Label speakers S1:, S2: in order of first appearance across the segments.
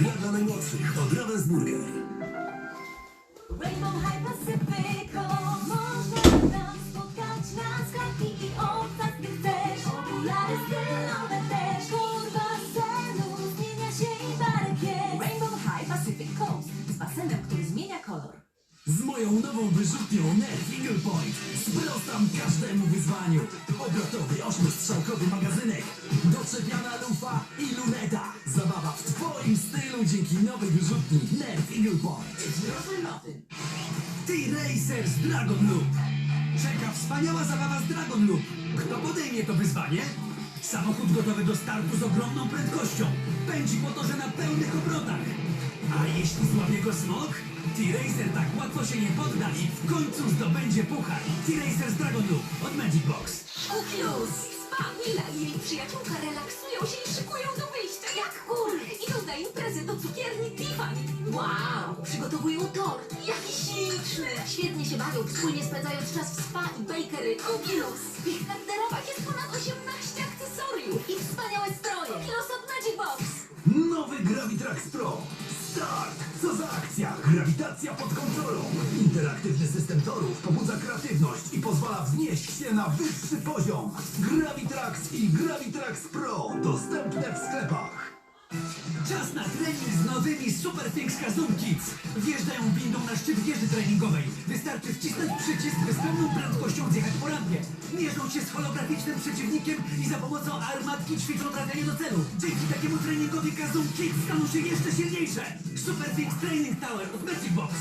S1: gra dla najmłodszych od Ravensburger.
S2: Rainbow High Pacifico Można tam spotkać na skarbki i obcas, gdy chcesz. Okulary stylowe też Kolor basenu zmienia się i barwie Rainbow High Pacific Coast Z basenem, który zmienia kolor.
S1: Z moją nową wyrzutnią Nerf Eagle Point. Sprostam każdemu wyzwaniu. Obrotowy, ośmiostrzałkowy magazynek, dzięki nowej wyrzutni Nerf Eagle Point.
S2: Noty
S1: T-Racers Dragon Loop. Czeka wspaniała zabawa z Dragon Loop. Kto podejmie to wyzwanie? Samochód gotowy do startu z ogromną prędkością. Pędzi w motorze na pełnych obrotach. A jeśli złapie go smok? T-Racer tak łatwo się nie podda i w końcu zdobędzie puchar. T-Racers Dragon Loop od Magic Box.
S2: Kukius, Spa, Mila i jej przyjaciółka relaksują Imprezę do cukierni Tiffany. Wow, przygotowują tort. Jaki śliczny. Świetnie się bawią, wspólnie spędzając czas w spa i bakery Kukius. W ich garderobach jest ponad 18 akcesoriów i wspaniałe stroje. Kukius od Magic Box.
S1: Nowy Gravitrax Pro. Start! Co za akcja? Grawitacja pod kontrolą. Interaktywny system torów pobudza kreatywność i pozwala wznieść się na wyższy poziom. Gravitrax i Gravitrax Pro. Dostępne w sklepach. Czas na trening z nowymi Super Things Kids. Wjeżdżają windą na szczyt wieży treningowej. Wystarczy wcisnąć przycisk, by z pełną prędkością zjechać po rampie. Mierzą się z holograficznym przeciwnikiem i za pomocą armatki ćwiczą trafianie do celu. Dzięki takiemu treningowi Kazoo Kids staną się jeszcze silniejsze. Super Things Training Tower od Magic Box.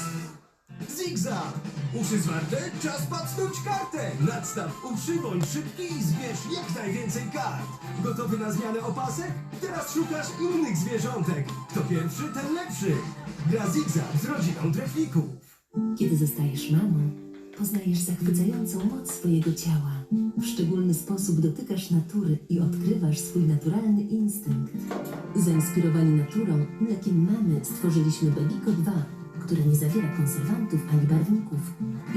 S3: Zigzag! Uszy zwarte? Czas pacnąć kartę! Nadstaw uszy, bądź szybki i zbierz jak najwięcej kart! Gotowy na zmianę opasek? Teraz szukasz innych zwierzątek! Kto pierwszy, ten lepszy! Gra Zigzag z rodziną trefników!
S4: Kiedy zostajesz mamą, poznajesz zachwycającą moc swojego ciała. W szczególny sposób dotykasz natury i odkrywasz swój naturalny instynkt. Zainspirowani naturą, mlekiem mamy stworzyliśmy Bebico 2, które nie zawiera konserwantów ani barwników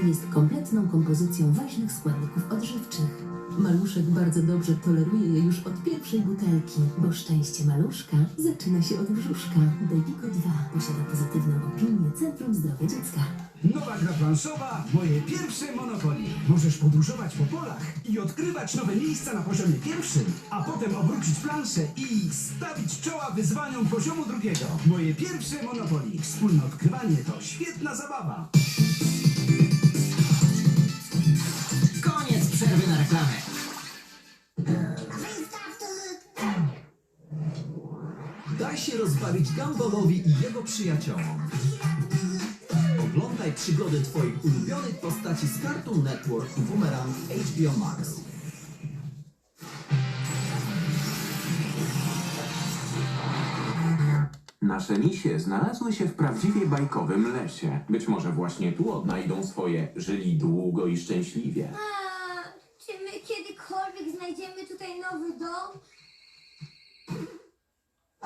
S4: i jest kompletną kompozycją ważnych składników odżywczych. Maluszek bardzo dobrze toleruje je już od pierwszej butelki, bo szczęście maluszka zaczyna się od brzuszka. Babyko 2 posiada pozytywną opinię Centrum Zdrowia Dziecka.
S3: Nowa gra planszowa, moje pierwsze Monopoly. Możesz podróżować po polach i odkrywać nowe miejsca na poziomie pierwszym, a potem obrócić planszę i stawić czoła wyzwaniom poziomu drugiego. Moje pierwsze Monopoly. Wspólne odkrywanie to świetna zabawa.
S5: Przerwy na reklamę.
S6: Daj się rozbawić Gumballowi i jego przyjaciołom. Oglądaj przygody Twoich ulubionych postaci z Cartoon Network i Boomerang HBO Max.
S7: Nasze misie znalazły się w prawdziwie bajkowym lesie. Być może właśnie tu odnajdą swoje żyli długo i szczęśliwie.
S8: Znajdziemy tutaj nowy dom?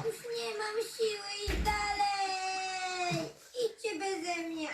S8: Już nie mam siły iść dalej. Idźcie beze mnie.